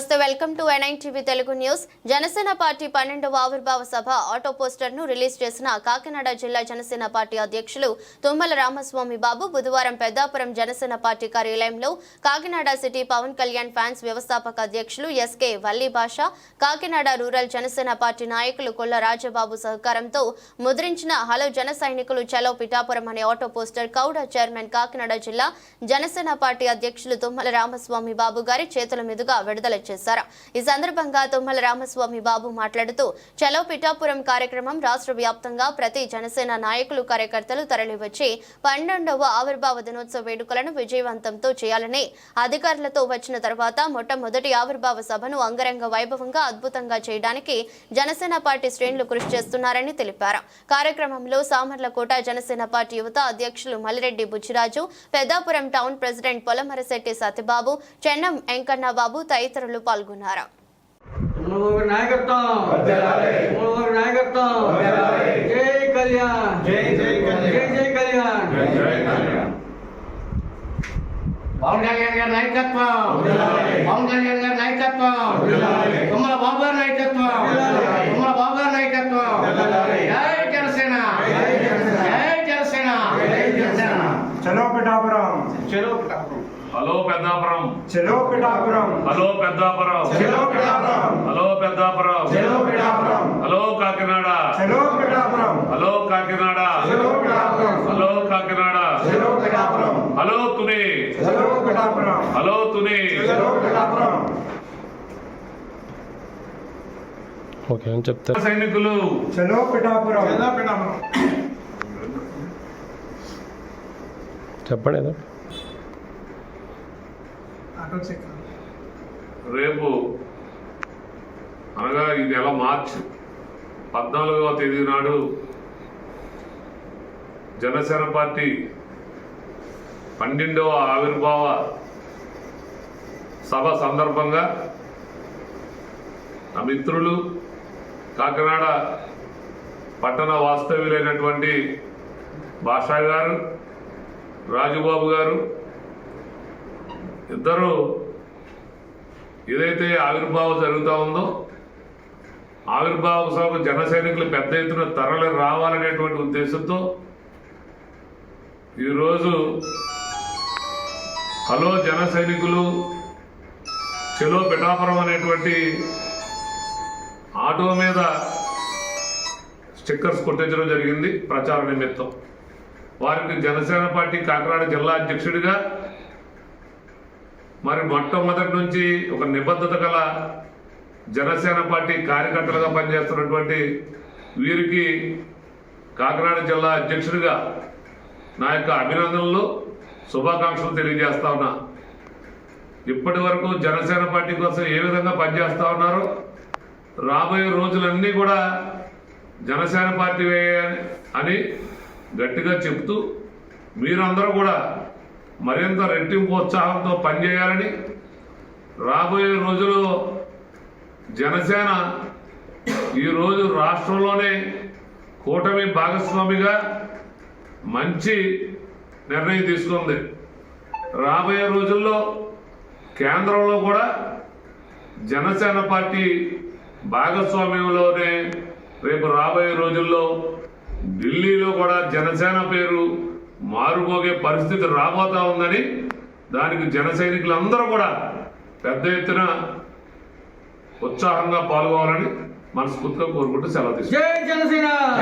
నమస్తే welcome to NIN TV Telugu news. Janasena party పన్నెండవ ఆవిర్భావ సభ ఆటో పోస్టర్ను రిలీజ్ చేసిన కాకినాడ జిల్లా జనసేన పార్టీ అధ్యక్షులు తుమ్మల రామస్వామి బాబు బుధవారం పెద్దాపురం జనసేన పార్టీ కార్యాలయంలో కాకినాడ సిటీ పవన్ కళ్యాణ్ ఫ్యాన్స్ వ్యవస్థాపక అధ్యక్షులు ఎస్కే వల్లి భాష కాకినాడ రూరల్ జనసేన పార్టీ నాయకులు కొల్ల రాజబాబు సహకారంతో ముద్రించిన హలో జన సైనికులు చలో పిఠాపురం అనే ఆటో పోస్టర్ కౌడ చైర్మన్ కాకినాడ జిల్లా జనసేన పార్టీ అధ్యక్షులు తుమ్మల రామస్వామి బాబు గారి చేతుల మీదుగా విడుదల చేశారు. ఈ సందర్భంగా తుమ్మల రామస్వామి బాబు మాట్లాడుతూ చలో పిఠాపురం కార్యక్రమం రాష్ట్ర వ్యాప్తంగా ప్రతి జనసేన నాయకులు కార్యకర్తలు తరలివచ్చి పన్నెండవ ఆవిర్భావ దినోత్సవ వేడుకలను విజయవంతంతో చేయాలని అధికారులతో వచ్చిన తర్వాత మొట్టమొదటి ఆవిర్భావ సభను అంగరంగ వైభవంగా అద్భుతంగా చేయడానికి జనసేన పార్టీ శ్రేణులు కృషి చేస్తున్నారని తెలిపారు. కార్యక్రమంలో సామర్లకోట జనసేన పార్టీ యువత అధ్యక్షులు మల్లిరెడ్డి బుచ్చిరాజు పెద్దాపురం టౌన్ ప్రెసిడెంట్ పొలమరశెట్టి సత్యబాబు చెన్నం వెంకన్న బాబు తదితరులు పాల్గొన్నారు. తుమ్మలబాబు నాయకత్వం! తుమ్మలబాబు నాయకత్వం! జై కళ్యాణ్! జై జై కళ్యాణ్. జై జై కళ్యాణ్! పవన్ కళ్యాణ్ గారి నాయకత్వం. పవన్ కళ్యాణ్ గారి నాయకత్వం. తుమ్మల బాబు గారి నాయకత్వం. తుమ్మల బాబు గారి నాయకత్వం వర్ధిల్లాలి. జై జనసేన జై జనసేన. జై జనసేన జై జనసేన. చలో పిఠాపురం చెలో పిఠాపురం హలో పెద్దాపురం చలో పిఠాపురం హలో పెద్దాపురం చలో పిఠాపురం హలో పెద్దాపురం చలో పిఠాపురం హలో కాకినాడ చలో పిఠాపురం హలో కాకినాడ చలో పిఠాపురం హలో కాకినాడ చలో పిఠాపురం హలో తుని చలో పిఠాపురం హలో తుని చలో పిఠాపురం ఓకే అని చెప్తారు సైనికులు చలో పిఠాపురం చెప్పండి ఏదో రేపు అనగా ఈ నెల మార్చి పద్నాలుగవ తేదీ నాడు జనసేన పార్టీ పన్నెండవ ఆవిర్భావ సభ సందర్భంగా నా మిత్రులు కాకినాడ పట్టణ వాస్తవ్యులైనటువంటి భాషా గారు రాజుబాబు గారు ఇద్దరు ఏదైతే ఆవిర్భావం జరుగుతూ ఉందో ఆవిర్భావ సభకు జన సైనికులు పెద్ద ఎత్తున తరలి రావాలనేటువంటి ఉద్దేశంతో ఈరోజు హలో జన సైనికులు చెలో పిఠాపురం అనేటువంటి ఆటో మీద స్టిక్కర్స్ కొట్టించడం జరిగింది ప్రచార నిమిత్తం. వారికి జనసేన పార్టీ కాకినాడ జిల్లా అధ్యక్షుడిగా మరి మొట్టమొదటి నుంచి ఒక నిబద్ధత గల జనసేన పార్టీ కార్యకర్తలుగా పనిచేస్తున్నటువంటి వీరికి కాకినాడ జిల్లా అధ్యక్షుడిగా నా యొక్క అభినందనలు శుభాకాంక్షలు తెలియజేస్తా ఉన్నా. ఇప్పటి వరకు జనసేన పార్టీ కోసం ఏ విధంగా పనిచేస్తా ఉన్నారో రాబోయే రోజులన్నీ కూడా జనసేన పార్టీ అని గట్టిగా చెప్తూ మీరందరూ కూడా మరింత రెట్టింపు ఉత్సాహంతో పనిచేయాలని రాబోయే రోజుల్లో జనసేన ఈరోజు రాష్ట్రంలోనే కూటమి భాగస్వామిగా మంచి నిర్ణయం తీసుకుంది. రాబోయే రోజుల్లో కేంద్రంలో కూడా జనసేన పార్టీ భాగస్వామ్యంలోనే రేపు రాబోయే రోజుల్లో ఢిల్లీలో కూడా జనసేన పేరు మారుమోగే పరిస్థితి రాబోతా ఉందని దానికి జన సైనికులందరూ కూడా పెద్ద ఎత్తున ఉత్సాహంగా పాల్గొవాలని మనస్ఫూర్తిగా కోరుకుంటూ సెలవు తీసుకుంటాం